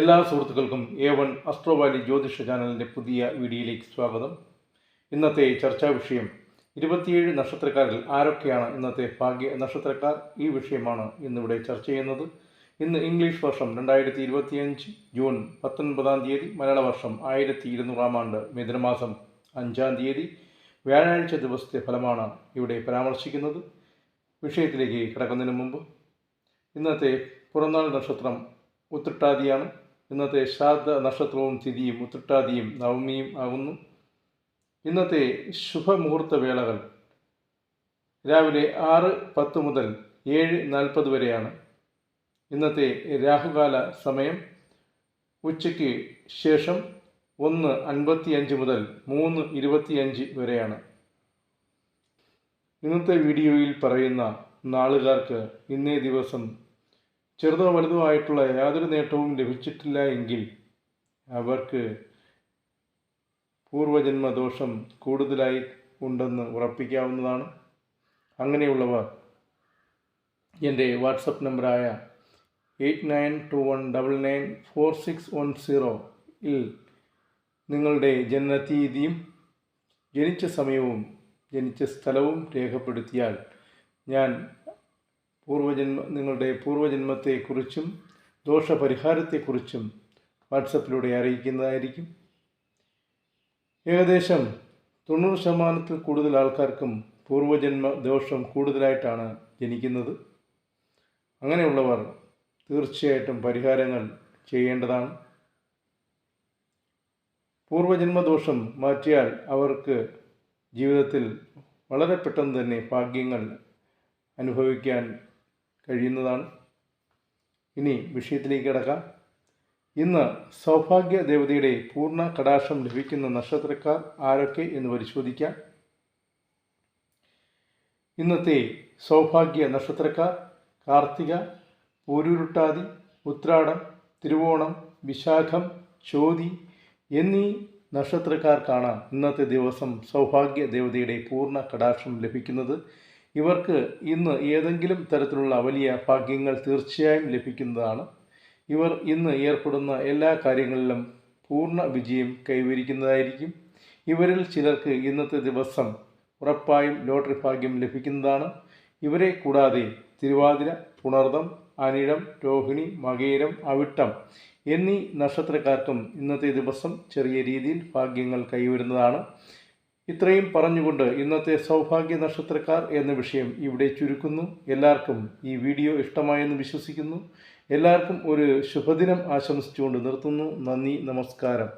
എല്ലാ സുഹൃത്തുക്കൾക്കും A one അസ്ട്രോവാലി ജ്യോതിഷ ചാനലിന്റെ പുതിയ വീഡിയോയിലേക്ക് സ്വാഗതം. ഇന്നത്തെ ചർച്ചാ വിഷയം ഇരുപത്തിയേഴ് നക്ഷത്രക്കാരിൽ ആരൊക്കെയാണ് ഇന്നത്തെ ഭാഗ്യ നക്ഷത്രക്കാർ? ഈ വിഷയമാണ് ഇന്നിവിടെ ചർച്ച ചെയ്യുന്നത്. ഇന്ന് ഇംഗ്ലീഷ് വർഷം രണ്ടായിരത്തി ഇരുപത്തിയഞ്ച് ജൂൺ പത്തൊൻപതാം തീയതി മലയാള വർഷം ആയിരത്തി ഇരുന്നൂറാം ആണ്ട് മിഥുനമാസം അഞ്ചാം തീയതി. വ്യാഴാഴ്ച ദിവസത്തെ ഫലമാണ് ഇവിടെ പരാമർശിക്കുന്നത്. വിഷയത്തിലേക്ക് കിടക്കുന്നതിന് മുമ്പ് ഇന്നത്തെ പുറന്നാൾ നക്ഷത്രം ഉത്രട്ടാതിയാണ്. ഇന്നത്തെ ശ്രാദ്ധ നക്ഷത്രവും തിഥിയും ഉത്രട്ടാതിയും നവമിയും ആകുന്നു. ഇന്നത്തെ ശുഭമുഹൂർത്ത വേളകൾ രാവിലെ ആറ് പത്ത് മുതൽ ഏഴ് നാൽപ്പത് വരെയാണ്. ഇന്നത്തെ രാഹുകാല സമയം ഉച്ചയ്ക്ക് ശേഷം ഒന്ന് അൻപത്തിയഞ്ച് മുതൽ മൂന്ന് ഇരുപത്തിയഞ്ച് വരെയാണ്. ഇന്നത്തെ വീഡിയോയിൽ പറയുന്ന നാളുകാർക്ക് ഇന്നേ ദിവസം ചെറുതോ വലുതോ ആയിട്ടുള്ള യാതൊരു നേട്ടവും ലഭിച്ചിട്ടില്ല എങ്കിൽ അവർക്ക് പൂർവജന്മദോഷം കൂടുതലായി ഉണ്ടെന്ന് ഉറപ്പിക്കാവുന്നതാണ്. അങ്ങനെയുള്ളവർ എന്റെ വാട്സപ്പ് നമ്പറായ eight nine two one double nine four six one സീറോയിൽ നിങ്ങളുടെ ജനനത്തീയതിയും ജനിച്ച സമയവും ജനിച്ച സ്ഥലവും രേഖപ്പെടുത്തിയാൽ ഞാൻ പൂർവജന്മ നിങ്ങളുടെ പൂർവജന്മത്തെക്കുറിച്ചും ദോഷപരിഹാരത്തെക്കുറിച്ചും വാട്സപ്പിലൂടെ അറിയിക്കുന്നതായിരിക്കും. ഏകദേശം തൊണ്ണൂറ് ശതമാനത്തിൽ കൂടുതൽ ആൾക്കാർക്കും പൂർവജന്മ ദോഷം കൂടുതലായിട്ടാണ് ജനിക്കുന്നത്. അങ്ങനെയുള്ളവർ തീർച്ചയായിട്ടും പരിഹാരങ്ങൾ ചെയ്യേണ്ടതാണ്. പൂർവജന്മദോഷം മാറ്റിയാൽ അവർക്ക് ജീവിതത്തിൽ വളരെ പെട്ടെന്ന് തന്നെ ഭാഗ്യങ്ങൾ അനുഭവിക്കാൻ കഴിയുന്നതാണ്. ഇനി വിഷയത്തിലേക്ക് കിടക്കാം. ഇന്ന് സൗഭാഗ്യ ദേവതയുടെ പൂർണ കടാക്ഷം ലഭിക്കുന്ന നക്ഷത്രക്കാർ ആരൊക്കെ എന്ന് പരിശോധിക്കാം. ഇന്നത്തെ സൗഭാഗ്യ നക്ഷത്രക്കാർ കാർത്തിക പൂരുരുട്ടാതി ഉത്രാടം തിരുവോണം വിശാഖം ചോതി എന്നീ നക്ഷത്രക്കാർക്കാണ് ഇന്നത്തെ ദിവസം സൗഭാഗ്യ ദേവതയുടെ പൂർണ കടാക്ഷം ലഭിക്കുന്നത്. ഇവർക്ക് ഇന്ന് ഏതെങ്കിലും തരത്തിലുള്ള വലിയ ഭാഗ്യങ്ങൾ തീർച്ചയായും ലഭിക്കുന്നതാണ്. ഇവർ ഇന്ന് ഏർപ്പെടുന്ന എല്ലാ കാര്യങ്ങളിലും പൂർണ വിജയം കൈവരിക്കുന്നതായിരിക്കും. ഇവരിൽ ചിലർക്ക് ഇന്നത്തെ ദിവസം ഉറപ്പായും ലോട്ടറി ഭാഗ്യം ലഭിക്കുന്നതാണ്. ഇവരെ കൂടാതെ തിരുവാതിര പുണർദം അനിഴം രോഹിണി മകേരം അവിട്ടം എന്നീ നക്ഷത്രക്കാർക്കും ഇന്നത്തെ ദിവസം ചെറിയ രീതിയിൽ ഭാഗ്യങ്ങൾ കൈവരുന്നതാണ്. ഇത്രയും പറഞ്ഞുകൊണ്ട് ഇന്നത്തെ സൗഭാഗ്യ നക്ഷത്രക്കാർ എന്ന വിഷയം ഇവിടെ ചുരുക്കുന്നു. എല്ലാവർക്കും ഈ വീഡിയോ ഇഷ്ടമായെന്ന് വിശ്വസിക്കുന്നു. എല്ലാവർക്കും ഒരു ശുഭദിനം ആശംസിച്ചുകൊണ്ട് നിർത്തുന്നു. നന്ദി നമസ്കാരം.